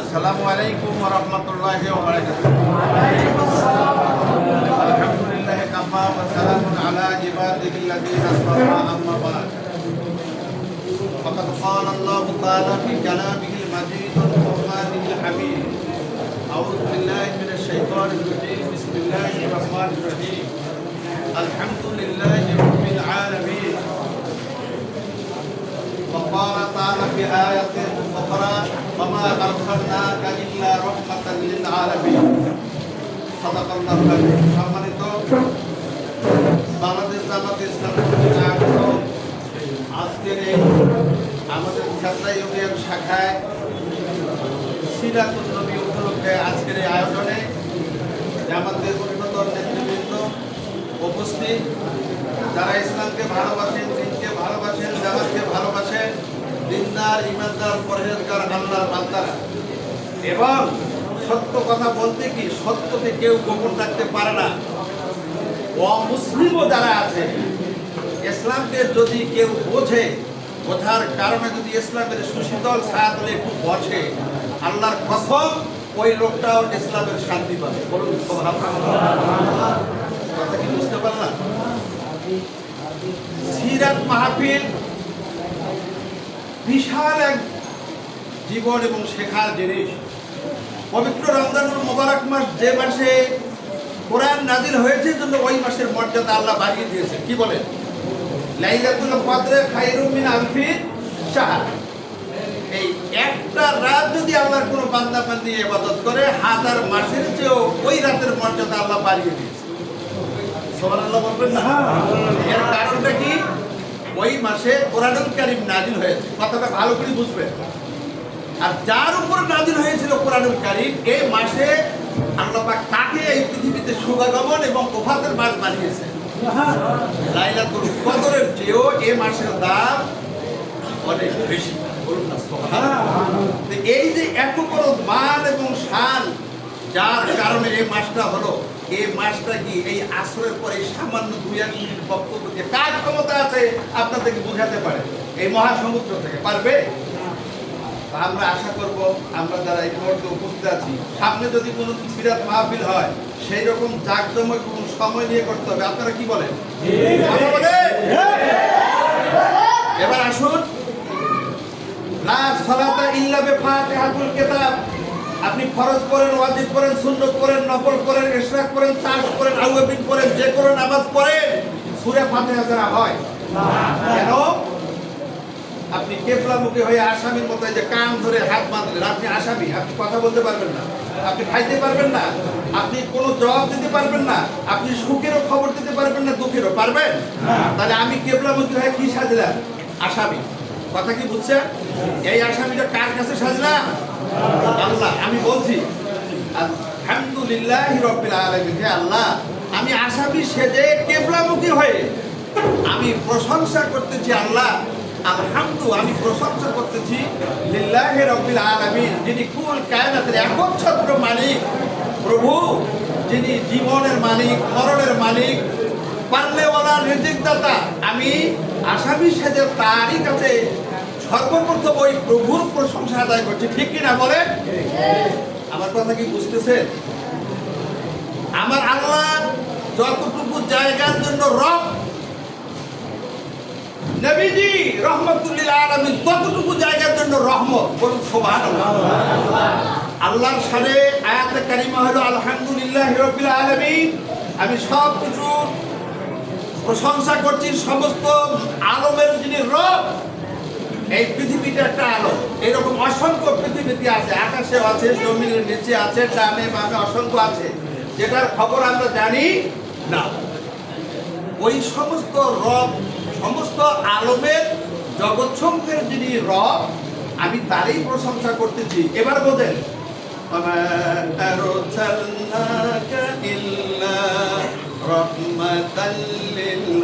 আসসালামু আলাইকুম ওয়া রাহমাতুল্লাহি ওয়া বারাকাতুহু আলহামদুলিল্লাহি কাম্মা ওয়া সালামুন আলা ইবাদিহিল্লাযীনা আসতাফা আম্মা বা'দ فقد قال الله تعالى في كلامه المجيد والقرآن الحميد أعوذ بالله من الشيطان الرجيم بسم الله الرحمن الرحيم الحمد لله رب العالمين وقال تعالى في آية أخرى وما أرسلناك إلا رحمة للعالمين صدق الله العظيم সম্মানিত বাংলাদেশ জামাত ইসলাম কর্তৃক আয়োজিত আজকের এই আমাদের ছাত্রা ইউনিয়ন শাখায় সিরাতুল নবী উপলক্ষে আজকের এই আয়োজনে জামাতের উন্নত নেতৃবৃন্দ উপস্থিত যারা ইসলামকে ভালোবাসেন দিনকে ভালোবাসেন জামাতকে ভালোবাসেন দিনদার, ইমানদার, পরহেজগার, আল্লাহর বান্দারা। এবং সত্য কথা বলতে কি? সত্যকে কেউ গোপন রাখতে পারে না। অমুসলিমও যারা আছে, ইসলামকে যদি কেউ বোঝে, বোঝার কারণে যদি ইসলামের সুশীতল ছায়াতলে একটু বসে, আল্লাহর কসম, ওই লোকটাও ইসলামের শান্তি পাবে। বলুন। কথা কি বুঝতে পারলাম? সিরাত মাহফিল বিশাল এক জীবন এবং শেখার জিনিস। পবিত্র রমজানুল মোবারক মাস যে মাসে কোরআন নাজিল হয়েছে জন্য ওই মাসের মর্যাদা আল্লাহ বাড়িয়ে দিয়েছে কি বলেন? লাইলাতুল কদরে খায়রুম মিন আলফি শাহর। এই একটা রাত যদি আল্লাহর কোনো বান্দা বান্দি ইবাদত করে হাজার মাসের চেয়েও ওই রাতের মর্যাদা আল্লাহ বাড়িয়ে দিয়েছে সুবহানাল্লাহ বলবেন না? কি ওই মাসে কোরআনুল কারীম নাজিল হয়েছে। কথাটা ভালো করে বুঝবেন আর যার উপর নাজিল হয়েছিল কোরআনুল কারীম এই মাসে আল্লাহ পাক তাকে এই পৃথিবীতে শুভাগমন এবং ওফাতের মাস বানিয়েছে। লাইলাতুল কদরের চেয়েও এই মাসের দাম অনেক বেশি। এই যে এত বড় মান এবং শান, যার কারণে এই মাসটা হলো এই মাসটা কি এই পরে সামান্য দুই এক মিনিট কার ক্ষমতা আছে আপনাদেরকে বোঝাতে পারে? এই মহাসমুদ্র থেকে, পারবে? আমরা আশা করব, আমরা যারা এই মুহূর্তে উপস্থিত আছি, সামনে যদি কোনো সিরাত মাহফিল হয়, সেই রকম জাকজমক এবং সময় নিয়ে করতে হবে। আপনারা কি বলেন? এবার আসুন। লা ইল্লা আপনি ফরজ করেন ওয়াজিব করেন সুন্নত করেন নফল করেন ইশরাক করেন চাষ করেন আউয়াবিন করেন যে কোনো নামাজ পড়েন সূরা ফাতিহা ছাড়া হয়। কেন? আপনি কেফলামুখী হয়ে আসামির মতো যে কান ধরে হাত বাঁধলেন আপনি আসামি আপনি কথা বলতে পারবেন না আপনি খাইতে পারবেন না আপনি কোনো জবাব দিতে পারবেন না আপনি সুখেরও খবর দিতে পারবেন না দুঃখেরও পারবেন? তাহলে আমি কেবলামুখী হয়ে কি সাজলাম? আসামি। কথা কি বুঝছেন? এই আসামিটা কার কাছে সাজলাম? আল্লাহ, আমি বলছি, আলহামদুলিল্লাহ রব্বিল আলামিন, হে আল্লাহ, আমি আসামি সেজে কেবলামুখী হয়ে আমি প্রশংসা করতেছি আল্লাহ, আলহামদু, আমি প্রশংসা করতেছি লিল্লাহি রব্বিল আলামিন, যিনি কুল কায়নাতের একচ্ছত্র মালিক, প্রভু, যিনি জীবনের মালিক, মরণের মালিক পারলেওয়ালা রিজিক দাতা আমি আসামি সেজে তারই কাছে সর্বপ্রথম ওই প্রভুর প্রশংসা আদায় করছি। ঠিক কিনা বলে আমার কথা কি বুঝতেছেন? আমার আল্লাহ যতটুকু জায়গার জন্য রব, নবীজি রহমতুল্লিল আলমী ততটুকু জায়গার জন্য রহমত, বলুন সুবহানাল্লাহ। আল্লাহর সাথে আয়াতে কারিমা হলো, আলহামদুলিল্লাহ রবিল আলমিন। আমি সব কিছু প্রশংসা করছি, সমস্ত আলমের যিনি রব এই পৃথিবীটা একটা আলো। এরকম অসংখ্য পৃথিবীতে আছে। আকাশে আছে, জমিনের নিচে আছে, ডানে মাঝে অসংখ্য আছে। যেটার খবর আমরা জানি না। ওই সমস্ত রব, সমস্ত আলমের জগৎসংঘের যিনি রব, আমি তারই প্রশংসা করতেছি। এবার বোঝেন। রহমতাল্লিল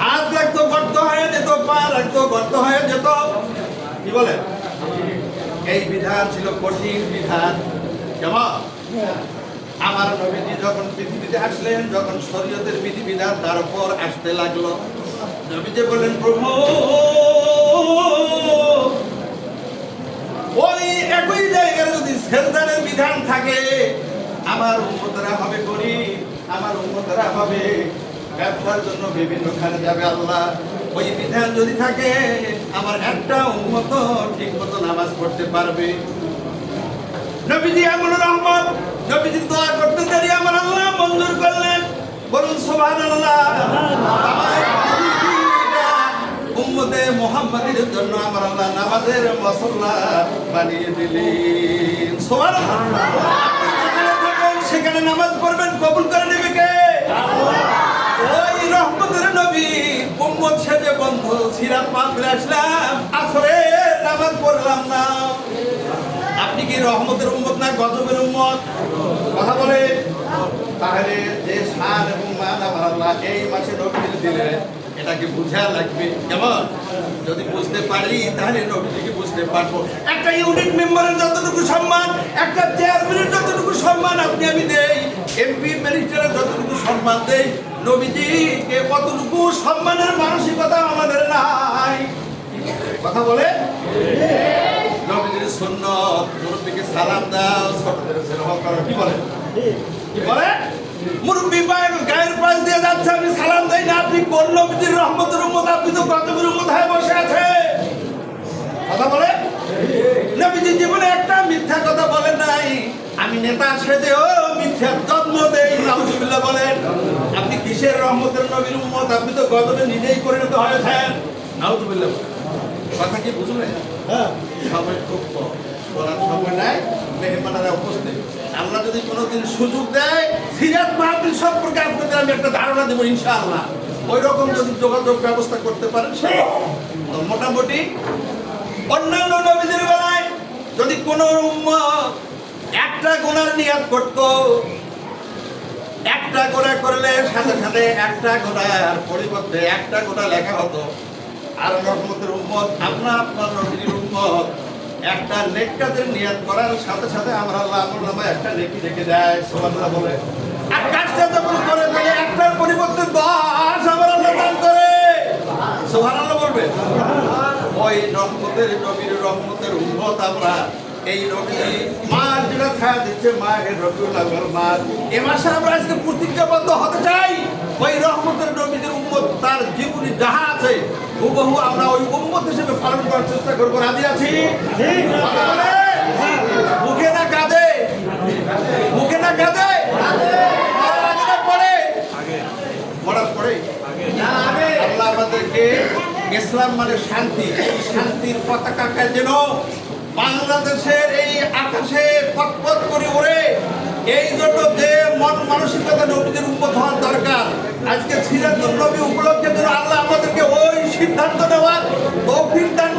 হাত রাখতো গর্ত হয়ে যেত, পা রাখতো গর্ত হয়ে যেত। কি বলে? এই বিধান ছিল কঠিন বিধান। কেমন আমার নবীজি যখন পৃথিবীতে আসলেন, যখন শরীয়তের বিধিবিধান তার উপর আসতে লাগল, নবীজি বললেন, প্রভু, ওই একই জায়গায় যদি সেলদারের বিধান থাকে, আমার উন্মতরা হবে গরিব, আমার উন্মতরা হবে ব্যবসার জন্য বিভিন্ন খানে যাবে আল্লাহ। ওই বিধান যদি থাকে, আমার একটা উন্মত ঠিক মতো নামাজ পড়তে পারবে। নবীজি এমন রহমত, নবীজি দোয়া করতে দেরি আমার আল্লাহ মঞ্জুর করলেন। বলুন আমার পৃথিবীটা উম্মতে মুহাম্মাদের জন্য আমার আল্লাহ নামাজের মসল্লা বানিয়ে দিলেন। থাকেন সেখানে নামাজ পড়বেন, কবুল করে বন্ধু সিরাত মাহফিলে আসলাম আসরে নামাজ পড়লাম না। আপনি কি রহমতের উম্মত না গজবের উম্মত? কথা বলে। তাহলে যে সার এবং মান আল্লাহ এই মাসে নবীকে দিলে এটাকে বুঝা লাগবে? কেমন? যদি বুঝতে পারি, তাহলে নবীকে বুঝতে পারব। একটা ইউনিট মেম্বারের যতটুকু সম্মান, একটা চেয়ারম্যানের যতটুকু সম্মান আপনি আমি দেই। এমপি যতটুকু সম্মান দেই। নবীজিকে কতটুকু সম্মানের মানসিকতা আমাদের নাই। কথা বলে? নবীজির সুন্নত, মুরব্বীকে সালাম দাও কি বলে? কি বলে? মুরব্বী পায়ের গায়ের পাশ দিয়ে যাচ্ছে, আমি সালাম দেই না। আপনি কোন নবীজির রহমতের উম্মত? আপনি তো গজবের উম্মত বসে আছে কথা বলে? নবীজি জীবনে একটা মিথ্যা কথা বলেন নাই। আমি নেতার নেতা ও মিথ্যা জন্ম দেই নাউজুবিল্লাহ বলেন। আপনি কিসের রহমতের নবীর উম্মত? আপনি তো গজবে নিজেই করে নিতে হয়েছেন। নাউজুবিল্লাহ। কথা কি বুঝলেন? হ্যাঁ। সময় খুব কম। বলার সময় নাই মেহমানেরা উপস্থিত। আল্লাহ যদি কোনোদিন সুযোগ দেয় সিরাত মাহফিল সম্পর্কে আপনাদের আমি একটা ধারণা দেবো ইনশাআল্লাহ। ওই রকম যদি যোগাযোগ ব্যবস্থা করতে পারেন সে মোটামুটি অন্যান্য নবীদের বেলায় যদি কোনো উম্মত একটা গোনার নিয়াত করত। একটা গোনা করলে সাথে সাথে একটা গোনার পরিবর্তে একটা গোনা লেখা হতো। আর রহমতের উম্মত আপনার আপনার নবীর উম্মত। একটা নেককাদের নিয়াত করার সাথে সাথে আমরা আল্লাহ আমার নামে একটা নেকি রেখে দেয় সোমানরা বলে। আর কাজটা যখন করে তাহলে একটার পরিবর্তে দশ আমার আল্লাহ দান করে। সোহান আল্লাহ বলবে। ওই রহমতের নবীর রহমতের উম্মত আমরা এই নবী মা যেটা ছায়া দিচ্ছে মা রবিউল আউয়াল মাস এ মাসে আমরা আজকে প্রতিজ্ঞাবদ্ধ হতে চাই। ওই রহমতের নবীদের উম্মত তার জীবনী যাহা আছে হুবহু আমরা ওই উম্মত হিসেবে পালন করার চেষ্টা করব। রাজি আছি? মুখে না কাঁদে? মুখে না কাঁদে? আগে। না পরে? পরে আল্লাহ আমাদেরকে ইসলাম মানে শান্তি। এই শান্তির পতাকাকে যেন বাংলাদেশের এই আকাশে পথপথ করে ওড়ে এই জন্য যে মন মানসিকতা নবীদের উপর হওয়ার দরকার, আজকে সিরাজুল নবী উপলক্ষে যেন আল্লাহ আমাদেরকে ওই সিদ্ধান্ত নেওয়ার তৌফিক দান